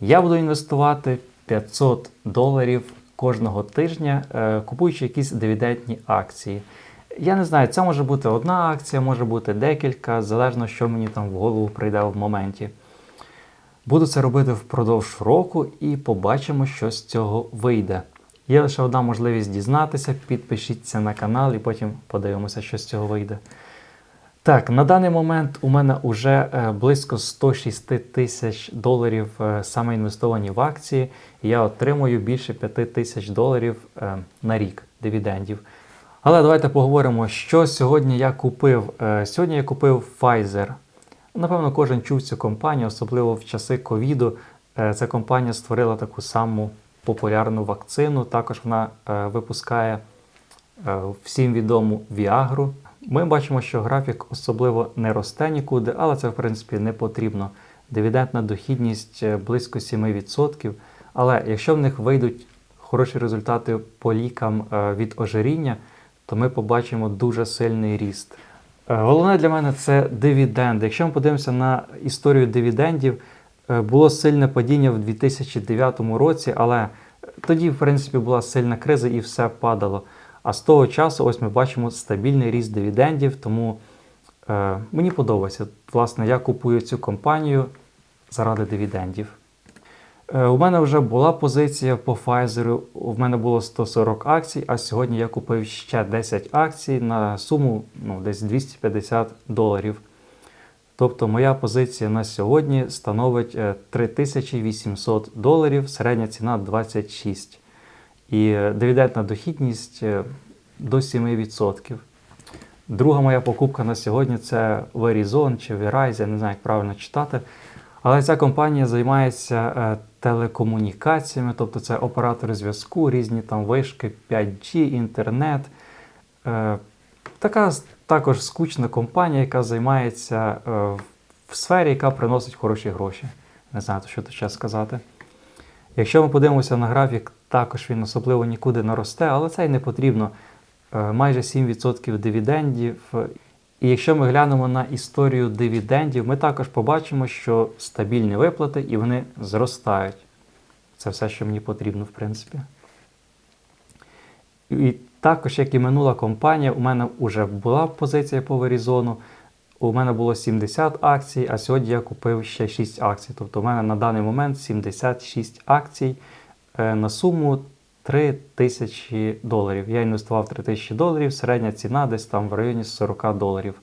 Я буду інвестувати 500 доларів кожного тижня, е, купуючи якісь дивідендні акції. Я не знаю, це може бути одна акція, може бути декілька, залежно, що мені там в голову прийде в моменті. Буду це робити впродовж року і побачимо, що з цього вийде. Є лише одна можливість дізнатися. Підпишіться на канал і потім подивимося, що з цього вийде. Так, на даний момент у мене вже е, близько 106 тисяч доларів е, саме інвестовані в акції, і я отримую більше 5 тисяч доларів е, на рік дивідендів. Але давайте поговоримо, що сьогодні я купив. Сьогодні я купив Pfizer. Напевно, кожен чув цю компанію, особливо в часи ковіду. Ця компанія створила таку саму популярну вакцину. Також вона випускає всім відому Віагру. Ми бачимо, що графік особливо не росте нікуди, але це в принципі не потрібно. Дивідендна дохідність е, близько 7%. Але якщо в них вийдуть хороші результати по лікам е, від ожиріння, то ми побачимо дуже сильний ріст. Е, Головне для мене це дивіденди. Якщо ми подивимося на історію дивідендів, було сильне падіння в 2009 році, але тоді, в принципі, була сильна криза і все падало. А з того часу, ось ми бачимо стабільний ріст дивідендів, тому е, мені подобається. Власне, я купую цю компанію заради дивідендів. Е, У мене вже була позиція по Pfizer, у мене було 140 акцій, а сьогодні я купив ще 10 акцій на суму ну, десь 250 доларів. Тобто моя позиція на сьогодні становить е, 3800 доларів, середня ціна 26. І е, дивідендна дохідність е, до 7%. Друга моя покупка на сьогодні це Verizon чи Verizon, я не знаю, як правильно читати. Але ця компанія займається е, телекомунікаціями, тобто це оператори зв'язку, різні там вишки, 5G, інтернет. Така також скучна компанія, яка займається в сфері, яка приносить хороші гроші. Не знаю, що тут ще сказати. Якщо ми подивимося на графік, також він особливо нікуди не росте, але це й не потрібно. Е, Майже 7% дивідендів. І якщо ми глянемо на історію дивідендів, ми також побачимо, що стабільні виплати і вони зростають. Це все, що мені потрібно, в принципі. І також, як і минула компанія, у мене вже була позиція по Verizon. У мене було 70 акцій, а сьогодні я купив ще 6 акцій. Тобто у мене на даний момент 76 акцій на суму 3 тисячі доларів. Я інвестував 3 тисячі доларів, середня ціна десь там в районі 40 доларів.